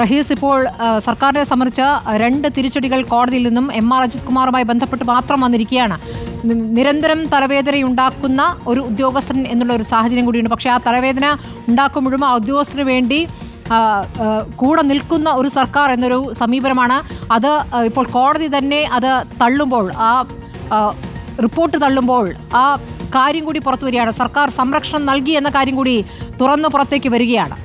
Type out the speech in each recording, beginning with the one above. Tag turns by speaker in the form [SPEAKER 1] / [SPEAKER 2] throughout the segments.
[SPEAKER 1] റഹീസ് ഇപ്പോൾ സർക്കാരിനെ സംബന്ധിച്ച് രണ്ട് തിരിച്ചടികൾ കോടതിയിൽ നിന്നും എം ആർ അജിത് കുമാറുമായി ബന്ധപ്പെട്ട് മാത്രം വന്നിരിക്കുകയാണ്. നിരന്തരം തലവേദനയുണ്ടാക്കുന്ന ഒരു ഉദ്യോഗസ്ഥൻ എന്നുള്ള ഒരു സാഹചര്യം കൂടിയുണ്ട്. പക്ഷേ ആ തലവേദന ഉണ്ടാക്കുമ്പോഴും ആ ഉദ്യോഗസ്ഥന് വേണ്ടി കൂടെ നിൽക്കുന്ന ഒരു സർക്കാർ എന്നൊരു സമീപനമാണ്. അത് ഇപ്പോൾ കോടതി തന്നെ അത് തള്ളുമ്പോൾ ആ, റിപ്പോർട്ട് തള്ളുമ്പോൾ ആ കാര്യം കൂടി പുറത്തു വരികയാണ്. സർക്കാർ സംരക്ഷണം നൽകി എന്ന കാര്യം കൂടി തുറന്നു പുറത്തേക്ക് വരികയാണ്.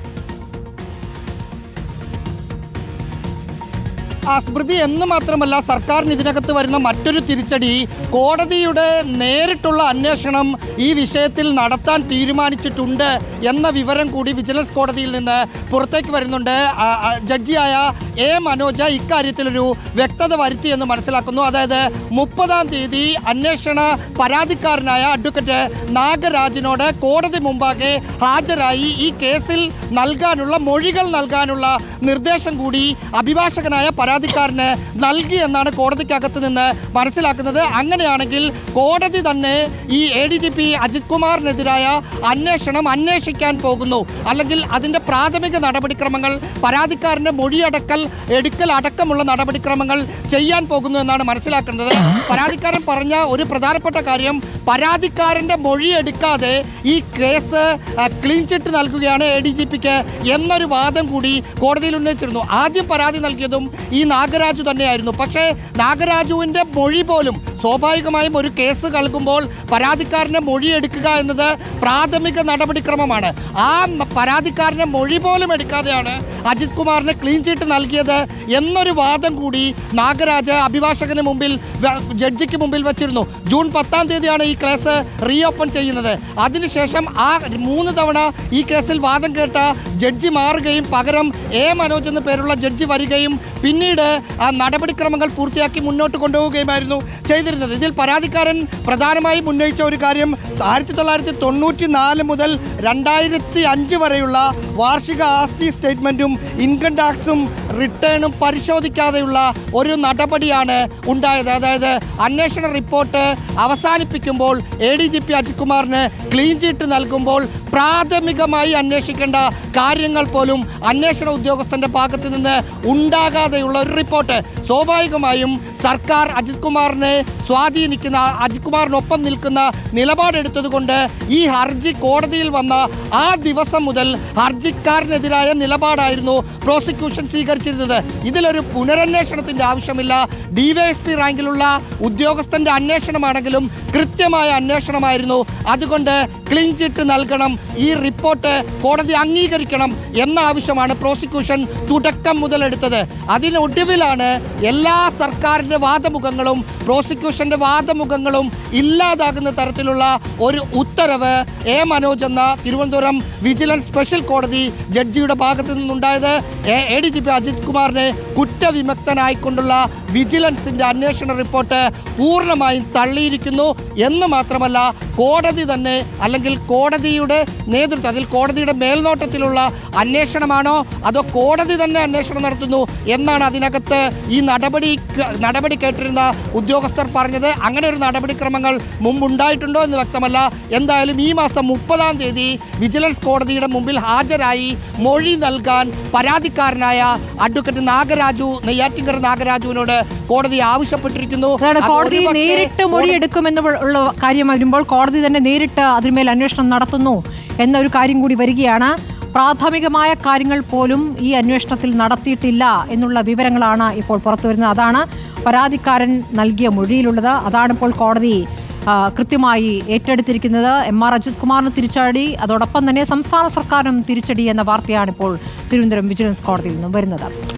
[SPEAKER 2] ആ സ്മൃതി എന്ന് മാത്രമല്ല സർക്കാരിന് ഇതിനകത്ത് വരുന്ന മറ്റൊരു തിരിച്ചടി കോടതിയുടെ നേരിട്ടുള്ള അന്വേഷണം ഈ വിഷയത്തിൽ നടത്താൻ തീരുമാനിച്ചിട്ടുണ്ട് എന്ന വിവരം കൂടി വിജിലൻസ് കോടതിയിൽ നിന്ന് പുറത്തേക്ക് വരുന്നുണ്ട്. ജഡ്ജിയായ എ മനോജ ഇക്കാര്യത്തിലൊരു വ്യക്തത വരുത്തി എന്ന് മനസ്സിലാക്കുന്നു. അതായത് മുപ്പതാം തീയതി അന്വേഷണ പരാതിക്കാരനായ അഡ്വക്കേറ്റ് നാഗരാജിനോട് കോടതി മുമ്പാകെ ഹാജരായി ഈ കേസിൽ നൽകാനുള്ള മൊഴികൾ നൽകാനുള്ള നിർദ്ദേശം കൂടി അഭിഭാഷകനായ പരാതിക്കാരന് നൽകി എന്നാണ് കോടതിക്കകത്ത് നിന്ന് മനസ്സിലാക്കുന്നത്. അങ്ങനെയാണെങ്കിൽ കോടതി തന്നെ ഈ A D G P Ajith കുമാറിനെതിരായ അന്വേഷണം അന്വേഷിക്കാൻ പോകുന്നു. അല്ലെങ്കിൽ അതിന്റെ പ്രാഥമിക നടപടിക്രമങ്ങൾ പരാതിക്കാരന്റെ മൊഴിയടക്കൽ എടുക്കൽ അടക്കമുള്ള നടപടിക്രമങ്ങൾ ചെയ്യാൻ പോകുന്നു എന്നാണ് മനസ്സിലാക്കുന്നത്. പരാതിക്കാരൻ പറഞ്ഞ ഒരു പ്രധാനപ്പെട്ട കാര്യം പരാതിക്കാരന്റെ മൊഴി എടുക്കാതെ ഈ കേസ് ക്ലീൻ ചിറ്റ് നൽകുകയാണ് എ ഡി ജി പിക്ക് എന്നൊരു വാദം കൂടി കോടതിയിൽ ഉന്നയിച്ചിരുന്നു. ആദ്യം പരാതി നൽകിയതും ഈ നാഗരാജു തന്നെയായിരുന്നു. പക്ഷേ നാഗരാജുവിന്റെ മൊഴി പോലും സ്വാഭാവികമായും ഒരു കേസ് നൽകുമ്പോൾ പരാതിക്കാരനെ മൊഴിയെടുക്കുക എന്നത് പ്രാഥമിക നടപടിക്രമമാണ്. ആ പരാതിക്കാരനെ മൊഴി പോലും എടുക്കാതെയാണ് അജിത് കുമാറിന് ക്ലീൻ ചീട്ട് നൽകിയത് എന്നൊരു വാദം കൂടി നാഗരാജ് അഭിഭാഷകന് മുമ്പിൽ ജഡ്ജിക്ക് മുമ്പിൽ വച്ചിരുന്നു. ജൂൺ പത്താം തീയതിയാണ് ഈ കേസ് റീ ഓപ്പൺ ചെയ്യുന്നത്. അതിനുശേഷം ആ മൂന്ന് തവണ ഈ കേസിൽ വാദം കേട്ട ജഡ്ജി മാറുകയും പകരം എ മനോജ് എന്ന പേരുള്ള ജഡ്ജി വരികയും പിന്നീട് ആ നടപടിക്രമങ്ങൾ പൂർത്തിയാക്കി മുന്നോട്ട് കൊണ്ടുപോവുകയുമായിരുന്നു. ചെയ്തിരുന്നത്. ഇതിൽ പരാതിക്കാരൻ പ്രധാനമായും ഉന്നയിച്ച ഒരു കാര്യം ആയിരത്തി തൊള്ളായിരത്തി തൊണ്ണൂറ്റി നാല് മുതൽ രണ്ടായിരത്തി അഞ്ച് വരെയുള്ള വാർഷിക ആസ്തി സ്റ്റേറ്റ്മെന്റും ഇൻകം ടാക്സും റിട്ടേണും പരിശോധിക്കാതെയുള്ള ഒരു നടപടിയാണ് ഉണ്ടായത്. അതായത് അന്വേഷണ report അവസാനിപ്പിക്കുമ്പോൾ A D G P Ajith കുമാറിന് ക്ലീൻ ചീട്ട് നൽകുമ്പോൾ പ്രാഥമികമായി അന്വേഷിക്കേണ്ട കാര്യങ്ങൾ പോലും അന്വേഷണ ഉദ്യോഗസ്ഥന്റെ ഭാഗത്ത് നിന്ന് ഉണ്ടാകാതെയുള്ള ഒരു റിപ്പോർട്ട്. സ്വാഭാവികമായും സർക്കാർ അജിത് കുമാറിനെ സ്വാധീനിക്കുന്ന അജിത് കുമാറിനൊപ്പം നിൽക്കുന്ന നിലപാടെടുത്തതുകൊണ്ട് ഈ ഹർജി കോടതിയിൽ വന്ന ആ ദിവസം മുതൽ ഹർജിക്കാരനെതിരായ നിലപാടായിരുന്നു പ്രോസിക്യൂഷൻ സ്വീകരിച്ചിരുന്നത് ഇതിലൊരു പുനരന്വേഷണത്തിന്റെ ആവശ്യമില്ല. ഡിവൈഎസ്പി റാങ്കിലുള്ള ഉദ്യോഗസ്ഥന്റെ അന്വേഷണമാണെങ്കിലും കൃത്യമായ അന്വേഷണമായിരുന്നു. അതുകൊണ്ട് ക്ലീൻ ചിറ്റ് നൽകണം. ഈ റിപ്പോർട്ട് കോടതി അംഗീകരിക്കണം എന്ന ആവശ്യമാണ് പ്രോസിക്യൂഷൻ തുടക്കം മുതലെടുത്തത് അതിനൊടുവിലാണ് എല്ലാ സർക്കാരിന്റെ വാദമുഖങ്ങളും പ്രോസിക്യൂഷന്റെ വാദമുഖങ്ങളും ഇല്ലാതാകുന്ന തരത്തിലുള്ള ഒരു ഉത്തരവ് എ മനോജ് എന്ന തിരുവനന്തപുരം വിജിലൻസ് സ്പെഷ്യൽ കോടതി ജഡ്ജിയുടെ ഭാഗത്തു നിന്നുണ്ടായത്. A D G P Ajith കുമാറിനെ കുറ്റവിമുക്തനായിക്കൊണ്ടുള്ള വിജിലൻസിന്റെ അന്വേഷണ റിപ്പോർട്ട് പൂർണമായും തള്ളിയിരിക്കുന്നു എന്ന് മാത്രമല്ല കോടതി തന്നെ അല്ലെങ്കിൽ കോടതിയുടെ നേതൃത്വം അതിൽ കോടതിയുടെ മേൽനോട്ടത്തിലുള്ള അന്വേഷണമാണോ അതോ കോടതി തന്നെ അന്വേഷണം നടത്തുന്നു എന്നാണ് അതിനകത്ത് ഈ നടപടി നടപടി കേട്ടിരുന്ന ഉദ്യോഗസ്ഥർ പറഞ്ഞത്. അങ്ങനെ ഒരു നടപടിക്രമങ്ങൾ മുമ്പുണ്ടായിട്ടുണ്ടോ എന്ന് വ്യക്തമല്ല. എന്തായാലും ഈ മാസം മുപ്പതാം തീയതി വിജിലൻസ് കോടതിയുടെ മുമ്പിൽ ഹാജരായി മൊഴി നൽകാൻ പരാതിക്കാരനായ അഡ്വക്കേറ്റ് നാഗരാജു നെയ്യാറ്റിങ്കര നാഗരാജുവിനോട് കോടതി ആവശ്യപ്പെട്ടിരിക്കുന്നു.
[SPEAKER 1] കോടതി നേരിട്ട് മൊഴി എടുക്കുമെന്നുള്ള കാര്യം വരുമ്പോൾ കോടതി തന്നെ നേരിട്ട് അതിന്മേൽ അന്വേഷണം നടത്തുന്നു എന്നൊരു കാര്യം കൂടി വരികയാണ്. പ്രാഥമികമായ കാര്യങ്ങൾ പോലും ഈ അന്വേഷണത്തിൽ നടത്തിയിട്ടില്ല എന്നുള്ള വിവരങ്ങളാണ് ഇപ്പോൾ പുറത്തുവരുന്നത് അതാണ് പരാതിക്കാരൻ നൽകിയ മൊഴിയിലുള്ളത്. അതാണ് ഇപ്പോൾ കോടതി കൃത്യമായി ഏറ്റെടുത്തിരിക്കുന്നത്. എം ആർ അജിത് കുമാറിന് തിരിച്ചടി അതോടൊപ്പം തന്നെ സംസ്ഥാന സർക്കാരിനും തിരിച്ചടി എന്ന വാർത്തയാണ് ഇപ്പോൾ തിരുവനന്തപുരം വിജിലൻസ് കോടതിയിൽ നിന്നും വരുന്നത്.